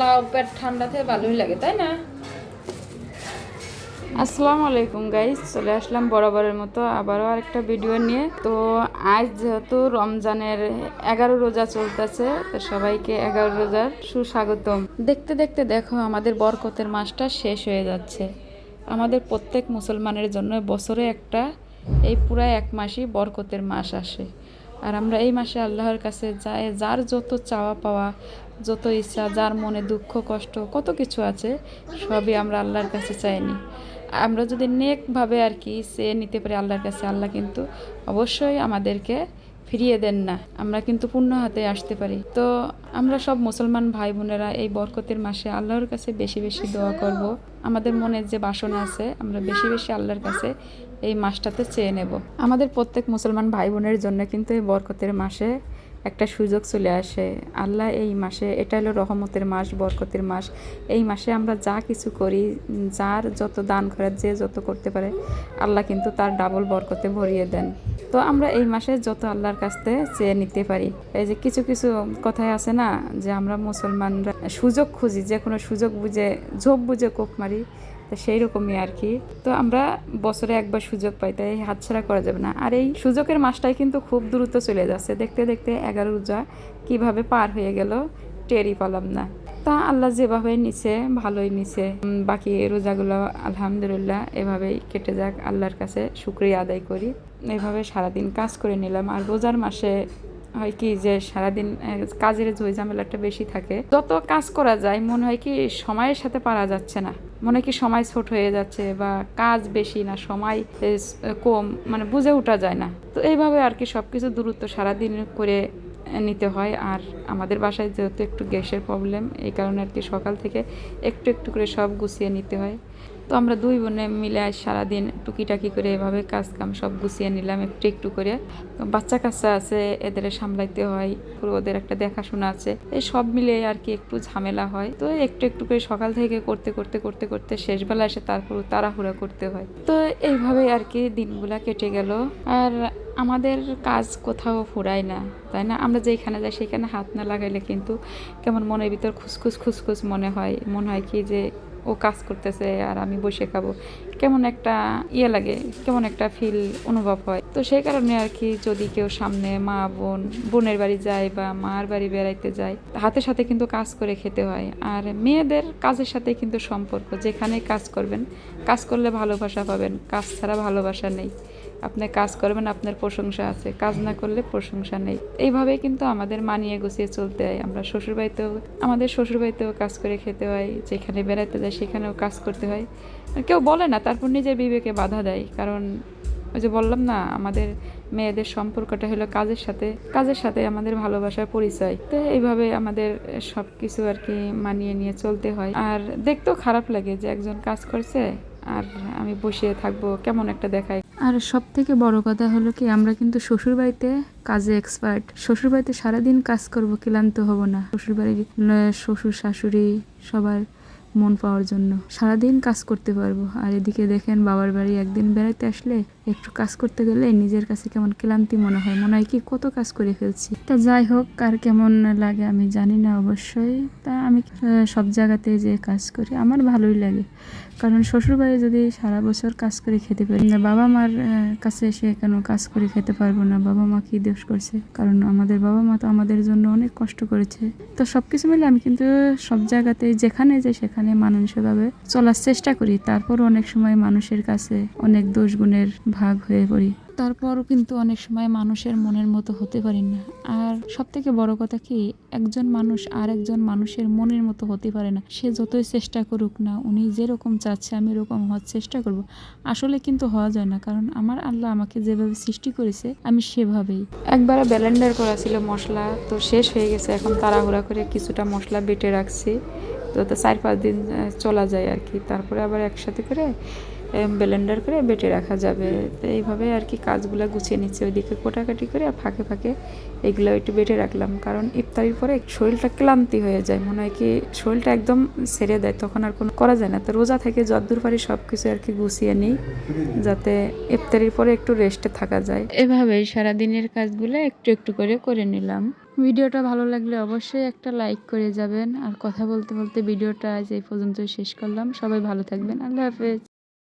লাউ পেট ঠান্ডা থেকে ভালোই লাগে, তাই না? আসসালামু আলাইকুম গাইস চলে আসলাম বরাবরের মতো আবারও আরেকটা ভিডিও নিয়ে। তো আজ যেহেতু রমজানের এগারো রোজা চলতেছে, তো সবাইকে এগারো রোজার সুস্বাগতম। দেখতে দেখতে দেখো, আমাদের বরকতের মাসটা শেষ হয়ে যাচ্ছে। আমাদের প্রত্যেক মুসলমানের জন্য বছরে একটা, এই পুরা এক মাসই বরকতের মাস আসে। আর আমরা এই মাসে আল্লাহর কাছে যাই, যার যত চাওয়া পাওয়া, যত ইচ্ছা, যার মনে দুঃখ, কষ্ট, কত কিছু আছে, সবই আমরা আল্লাহর কাছে চাইনি। আমরা যদি নেকভাবে আর কি সে নিতে পারি আল্লাহর কাছে, আল্লাহ কিন্তু অবশ্যই আমাদেরকে ফিরিয়ে দেন না। আমরা কিন্তু পূর্ণ হাতে আসতে পারি। তো আমরা সব মুসলমান ভাই বোনেরা এই বরকতের মাসে আল্লাহর কাছে বেশি বেশি দোয়া করব। আমাদের মনের যে বাসনা আছে, আমরা বেশি বেশি আল্লাহর কাছে এই মাসটাতে চেয়ে নেব। আমাদের প্রত্যেক মুসলমান ভাই বোনের জন্য কিন্তু এই বরকতের মাসে একটা সুযোগ চলে আসে। আল্লাহ এই মাসে, এটা হলো রহমতের মাস, বরকতের মাস। এই মাসে আমরা যা কিছু করি, যার যত দান করে যে যত করতে পারে, আল্লাহ কিন্তু তার ডাবল বরকতে ভরিয়ে দেন। তো আমরা এই মাসে যত আল্লাহর কাছ থেকে চেয়ে নিতে পারি। এই যে কিছু কিছু কথায় আছে না, যে আমরা মুসলমানরা সুযোগ খুঁজি, যে কোনো সুযোগ বুঝে, ঝোপ বুঝে কোপ মারি তো সেই রকমই আর কি। তো আমরা বছরে একবার সুযোগ পাই, তাই হাতছাড়া করা যাবে না। আর এই সুযোগের মাসটাই কিন্তু খুব দ্রুত চলে যাচ্ছে। দেখতে দেখতে এগারো রোজা কীভাবে পার হয়ে গেল টেরই পেলাম না। তা আল্লাহ যেভাবে নিছে, ভালোই নিছে। বাকি রোজাগুলো আলহামদুলিল্লাহ এভাবেই কেটে যাক, আল্লাহর কাছে শুক্রিয়া আদায় করি। এভাবে সারাদিন কাজ করে নিলাম। আর রোজার মাসে হয় কি যে সারাদিন কাজের ঝই ঝামেলাটা বেশি থাকে। যত কাজ করা যায়, মনে হয় কি সময়ের সাথে পারা যাচ্ছে না। মনে কি সময় ছোট হয়ে যাচ্ছে বা কাজ বেশি না, সময় কম মানে বুঝে ওঠা যায় না। তো এইভাবে আর কি সব কিছু দূরত্ব সারাদিন করে নিতে হয়। আর আমাদের বাসায় যেহেতু একটু গ্যাসের প্রবলেম এই কারণে আর কি সকাল থেকে একটু একটু করে সব গুছিয়ে নিতে হয়। তো আমরা দুই বোনে মিলে সারাদিন টুকিটাকি করে এভাবে কাজ কাম সব গুছিয়ে নিলাম, একটু একটু করে। বাচ্চা কাচ্চা আছে, এদের সামলাইতে হয়, পুরো ওদের একটা দেখাশোনা আছে। এই সব মিলে আর কি একটু ঝামেলা হয়। তো একটু একটু করে সকাল থেকে করতে করতে করতে করতে শেষবেলা এসে তারপর তাড়াহুড়া করতে হয়। তো এইভাবে আর কি দিনগুলা কেটে গেল। আর আমাদের কাজ কোথাও ফুরায় না, তাই না? আমরা যেখানে যাই সেখানে হাত না লাগাইলে কিন্তু কেমন মনের ভিতর খুসখুস খুসখুস মনে হয়। মনে হয় কি যে ও কাজ করতেছে আর আমি বসে খাব। কেমন একটা ইয়ে লাগে, কেমন একটা ফিল অনুভব হয়। তো সেই কারণে আর কি যদি কেউ সামনে মা, বোন, বোনের বাড়ি যায় বা মার বাড়ি বেড়াইতে যায়, হাতের সাথে কিন্তু কাজ করে খেতে হয়। আর মেয়েদের কাজের সাথে কিন্তু সম্পর্ক যেখানে কাজ করবেন, কাজ করলে ভালোবাসা পাবেন, কাজ ছাড়া ভালোবাসা নেই। আপনি কাজ করবেন, আপনার প্রশংসা আছে। কাজ না করলে প্রশংসা নেই। এইভাবেই কিন্তু আমাদের মানিয়ে গুছিয়ে চলতে হয়। আমরা শ্বশুরবাড়িতেও, আমাদের শ্বশুরবাড়িতেও কাজ করে খেতে হয়, যেখানে বেড়াতে যায় সেখানেও কাজ করতে হয়। কেউ বলে না, তারপর নিজের বিবেকে বাধা দেয়। কারণ ওই যে বললাম না, আমাদের মেয়েদের সম্পর্কটা হলো কাজের সাথে কাজের সাথে আমাদের ভালোবাসার পরিচয়। তো এইভাবে আমাদের সব কিছু আর কি মানিয়ে নিয়ে চলতে হয়। আর দেখতেও খারাপ লাগে যে একজন কাজ করছে আর আমি বসে থাকব, কেমন একটা দেখায়। আর সব থেকে বড় কথা হলো কি, আমরা কিন্তু শ্বশুর বাড়িতে কাজে এক্সপার্ট শ্বশুর বাড়িতে সারাদিন কাজ করব, ক্লান্ত হব না। শ্বশুর বাড়ির শ্বশুর, শাশুড়ি সবার মন পাওয়ার জন্য। সারাদিন কাজ করতে পারব। আর এদিকে দেখেন বাবার বাড়ি একদিন বেড়াতে আসলে একটু কাজ করতে গেলে নিজের কাছে কেমন ক্লান্তি মনে হয়। মনে হয় কি, কত কাজ করে ফেলছি। তা যাই হোক কার কেমন লাগে আমি জানি না অবশ্যই। তা আমি সব জায়গাতে যে কাজ করি, আমার ভালোই লাগে। কারণ শ্বশুরবাড়ি যদি সারা বছর কাজ করে খেতে পারি না, বাবা মার কাছে এসে কেন কাজ করে খেতে পারব না? বাবা মা কি দোষ করছে? কারণ আমাদের বাবা মা তো আমাদের জন্য অনেক কষ্ট করেছে। তো সব কিছু মিলে আমি কিন্তু সব জায়গাতে, যেখানে যাই সেখানে মানুষভাবে চলার চেষ্টা করি। তারপর অনেক সময় মানুষের কাছে অনেক দোষ গুণের ভাগ হয়ে পড়ি। তারপরও কিন্তু অনেক সময় মানুষের মনের মতো হতে পারি না। আর সব থেকে বড় কথা কি একজন মানুষ আর একজন মানুষের মনের মতো হতে পারে না। সে যতই চেষ্টা করুক না উনি যেরকম চাচ্ছে আমি এরকম হওয়ার চেষ্টা করব। আসলে কিন্তু হওয়া যায় না কারণ আমার আল্লাহ আমাকে যেভাবে সৃষ্টি করেছে আমি সেভাবেই। একবার ব্যালেন্ডার করা ছিল মশলা তো শেষ হয়ে গেছে। এখন তাড়াহুড়া করে কিছুটা মশলা বেটে রাখছি তো তো চার পাঁচ দিন চলা যায় আর কি। তারপরে আবার একসাথে করে ব্লেন্ডার করে বেটে রাখা যাবে। তো এইভাবে আর কি কাজগুলো গুছিয়ে নিচ্ছে। ওইদিকে কোটাকাটি করে আর ফাঁকে ফাঁকে এগুলো একটু বেটে রাখলাম। কারণ ইফতারির পরে শরীরটা ক্লান্তি হয়ে যায়। মনে হয় কি শরীরটা একদম ছেড়ে দেয়। তখন আর কোনো করা যায় না। তো রোজা থেকে যদ্দূর পারি সব কিছু আর কি গুছিয়ে নিই যাতে ইফতারির পরে একটু রেস্টে থাকা যায়। এভাবেই সারাদিনের কাজগুলো একটু একটু করে করে নিলাম। ভিডিওটা ভালো লাগলে অবশ্যই একটা লাইক করে যাবেন। আর কথা বলতে বলতে ভিডিওটা আজ এই পর্যন্ত শেষ করলাম। সবাই ভালো থাকবেন। আল্লাহ হাফেজ।